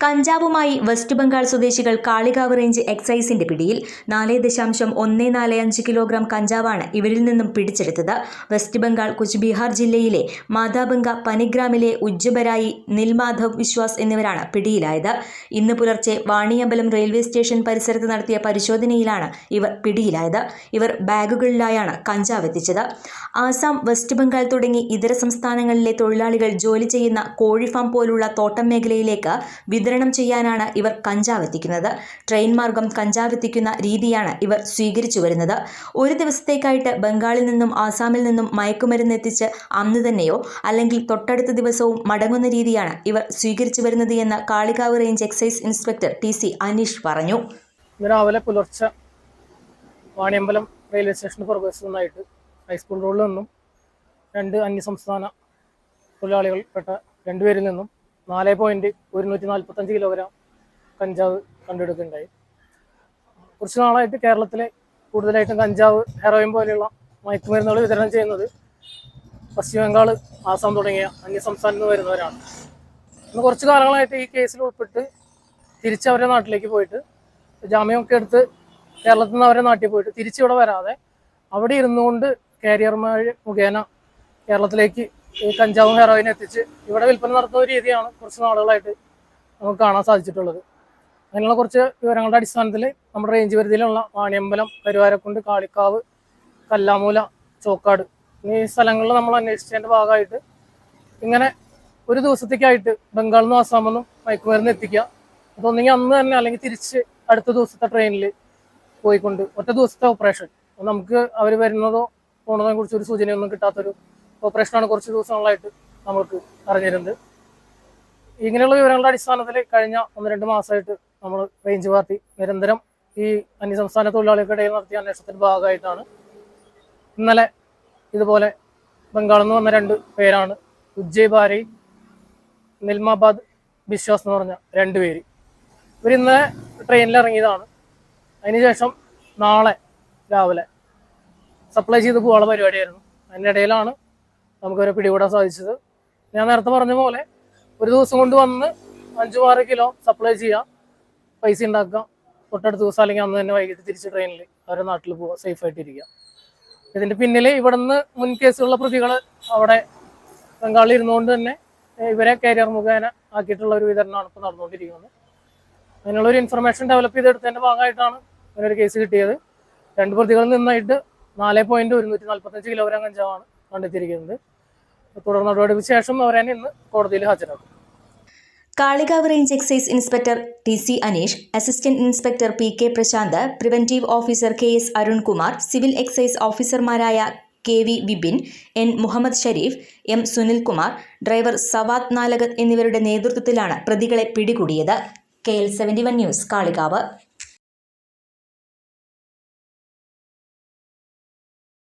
കഞ്ചാവുമായി വെസ്റ്റ് ബംഗാൾ സ്വദേശികൾ കാളികാവ് റേഞ്ച് എക്സൈസിന്റെ പിടിയിൽ നാല് ദശാംശം ഒന്ന് നാല് അഞ്ച് കിലോഗ്രാം കഞ്ചാവാണ് ഇവരിൽ നിന്നും പിടിച്ചെടുത്തത്. വെസ്റ്റ് ബംഗാൾ കുച്ച്ബിഹാർ ജില്ലയിലെ മാതാബംഗ പനിഗ്രാമിലെ ഉജ്ജബരായി നിൽമാധവ് വിശ്വാസ് എന്നിവരാണ് പിടിയിലായത്. ഇന്ന് പുലർച്ചെ വാണിയമ്പലം റെയിൽവേ സ്റ്റേഷൻ പരിസരത്ത് നടത്തിയ പരിശോധനയിലാണ് ഇവർ പിടിയിലായത്. ഇവർ ബാഗുകളിലായാണ് കഞ്ചാവ് എത്തിച്ചത്. ആസാം വെസ്റ്റ് ബംഗാൾ തുടങ്ങി ഇതര സംസ്ഥാനങ്ങളിലെ തൊഴിലാളികൾ ജോലി ചെയ്യുന്ന കോഴിഫാം പോലുള്ള തോട്ടം മേഖലയിലേക്ക് വിതരണം ചെയ്യാനാണ് ഇവർ കഞ്ചാവ് എത്തിക്കുന്നത്. ട്രെയിൻ മാർഗം കഞ്ചാവ് എത്തിക്കുന്ന രീതിയാണ് ഇവർ സ്വീകരിച്ചു വരുന്നത്. ഒരു ദിവസത്തേക്കായിട്ട് ബംഗാളിൽ നിന്നും ആസാമിൽ നിന്നും മയക്കുമരുന്ന് എത്തിച്ച് അന്ന് തന്നെയോ അല്ലെങ്കിൽ തൊട്ടടുത്ത ദിവസവും മടങ്ങുന്ന രീതിയാണ് ഇവർ സ്വീകരിച്ചു വരുന്നത് എന്ന് Kalikavu range excise inspector T C Aneesh പറഞ്ഞു. രാവിലെ പുലർച്ചെ വാണിയമ്പലം റെയിൽവേ സ്റ്റേഷന് പുറകുവശത്തു നിന്നായിട്ട് ഹൈസ്കൂൾ റോഡിൽ നിന്നും രണ്ട് അന്യസംസ്ഥാന തൊഴിലാളികൾപ്പെട്ട രണ്ടുപേരിൽ നിന്നും നാല് പോയിന്റ് ഒരുന്നൂറ്റി നാൽപ്പത്തഞ്ച് കിലോഗ്രാം കഞ്ചാവ് കണ്ടെടുക്കുകയുണ്ടായി. കുറച്ച് നാളായിട്ട് കേരളത്തിലെ കൂടുതലായിട്ടും കഞ്ചാവ് ഹെറോയിൻ പോലെയുള്ള മയക്കുമരുന്നുകൾ വിതരണം ചെയ്യുന്നത് പശ്ചിമ ബംഗാൾ ആസാം തുടങ്ങിയ അന്യസംസ്ഥാനത്ത് നിന്ന് വരുന്നവരാണ്. ഇന്ന് കുറച്ച് കാലങ്ങളായിട്ട് ഈ കേസിൽ ഉൾപ്പെട്ട് തിരിച്ച് അവരുടെ നാട്ടിലേക്ക് പോയിട്ട് ജാമ്യമൊക്കെ എടുത്ത് കേരളത്തിൽ നിന്ന് അവരെ നാട്ടിൽ പോയിട്ട് തിരിച്ചിവിടെ വരാതെ അവിടെ ഇരുന്നുകൊണ്ട് കാരിയർമാർ മുഖേന കേരളത്തിലേക്ക് ഈ കഞ്ചാവും ഹെറോയിനും എത്തിച്ച് ഇവിടെ വിൽപ്പന നടത്തുന്ന ഒരു രീതിയാണ് കുറച്ച് നാളുകളായിട്ട് നമുക്ക് കാണാൻ സാധിച്ചിട്ടുള്ളത്. അങ്ങനെയുള്ള കുറച്ച് വിവരങ്ങളുടെ അടിസ്ഥാനത്തിൽ നമ്മുടെ റേഞ്ച് പരിധിയിലുള്ള വാണിയമ്പലം കരുവാരക്കുണ്ട് കാളിക്കാവ് കല്ലാമൂല ചോക്കാട് ഈ സ്ഥലങ്ങളിൽ നമ്മൾ അന്വേഷിച്ചതിന്റെ ഭാഗമായിട്ട് ഇങ്ങനെ ഒരു ദിവസത്തേക്കായിട്ട് ബംഗാളിൽ നിന്നും ആസാമിൽ നിന്നും മയക്കുമരുന്ന് എത്തിക്കുക. അതൊന്നെങ്കിൽ അന്ന് തന്നെ അല്ലെങ്കിൽ തിരിച്ച് അടുത്ത ദിവസത്തെ ട്രെയിനിൽ പോയിക്കൊണ്ട് ഒറ്റ ദിവസത്തെ ഓപ്പറേഷൻ നമുക്ക് അവർ വരുന്നതോ പോണതിനെ കുറിച്ച് ഒരു സൂചനയൊന്നും കിട്ടാത്തൊരു ഓപ്പറേഷനാണ് കുറച്ച് ദിവസങ്ങളായിട്ട് നമ്മൾക്ക് അറിഞ്ഞിരുന്നത്. ഇങ്ങനെയുള്ള വിവരങ്ങളുടെ അടിസ്ഥാനത്തിൽ കഴിഞ്ഞ ഒന്ന് രണ്ട് മാസമായിട്ട് നമ്മൾ റേഞ്ച് പാർട്ടി നിരന്തരം ഈ അന്യസംസ്ഥാന തൊഴിലാളികൾക്കിടയിൽ നടത്തിയ അന്വേഷണത്തിന്റെ ഭാഗമായിട്ടാണ്. ഇന്നലെ ഇതുപോലെ ബംഗാളിൽ നിന്ന് വന്ന രണ്ട് പേരാണ് ഉജ്ജയ് ഭാരി നിൽമാബാദ് ബിശ്വാസ് എന്ന് പറഞ്ഞ രണ്ട് പേര്. ഇവരിന്ന് ട്രെയിനിൽ ഇറങ്ങിയതാണ്. അതിനുശേഷം നാളെ രാവിലെ സപ്ലൈ ചെയ്ത് പോകാനുള്ള പരിപാടിയായിരുന്നു. അതിനിടയിലാണ് നമുക്കവരെ പിടികൂടാൻ സാധിച്ചത്. ഞാൻ നേരത്തെ പറഞ്ഞ പോലെ ഒരു ദിവസം കൊണ്ട് വന്ന് അഞ്ചു ആറ് കിലോ സപ്ലൈ ചെയ്യാം. പൈസ ഉണ്ടാക്കാം. തൊട്ടടുത്ത ദിവസം അല്ലെങ്കിൽ അന്ന് തന്നെ വൈകിട്ട് തിരിച്ച് ട്രെയിനിൽ അവരുടെ നാട്ടിൽ പോവുക സേഫ് ആയിട്ട് ഇരിക്കുക ഇതിന്റെ പിന്നിൽ ഇവിടുന്ന് മുൻ കേസുള്ള പ്രതികൾ അവിടെ ബംഗാളിൽ ഇരുന്നുകൊണ്ട് തന്നെ ഇവരെ കാരിയർ മുഖേന ആക്കിയിട്ടുള്ള ഒരു വിതരണമാണ് ഇപ്പോൾ നടന്നുകൊണ്ടിരിക്കുന്നത്. അതിനുള്ള ഒരു ഇൻഫർമേഷൻ ഡെവലപ്പ് ചെയ്തെടുത്തതിന്റെ ഭാഗമായിട്ടാണ് അങ്ങനെ ഒരു കേസ് കിട്ടിയത്. രണ്ട് പ്രതികളിൽ നിന്നായിട്ട് നാല് പോയിന്റ് ഒരുന്നൂറ്റി നാൽപ്പത്തഞ്ച് കിലോഗ്രാം കഞ്ചാവാണ് കണ്ടെത്തിയിരിക്കുന്നത്. തുടർ നടപടിക്ക് ശേഷം അവരെ ഇന്ന് കോടതിയിൽ ഹാജരാക്കും. Kalikavu range excise inspector T C Aneesh assistant inspector P K Prashanth preventive officer K S Arunkumar civil excise ഓഫീസർമാരായ K V Bibin N Muhammad Shareef M Sunilkumar driver Savad Nalakath എന്നിവരുടെ നേതൃത്വത്തിലാണ് പ്രതികളെ പിടികൂടിയത്. K L seventy one news Kalikavu.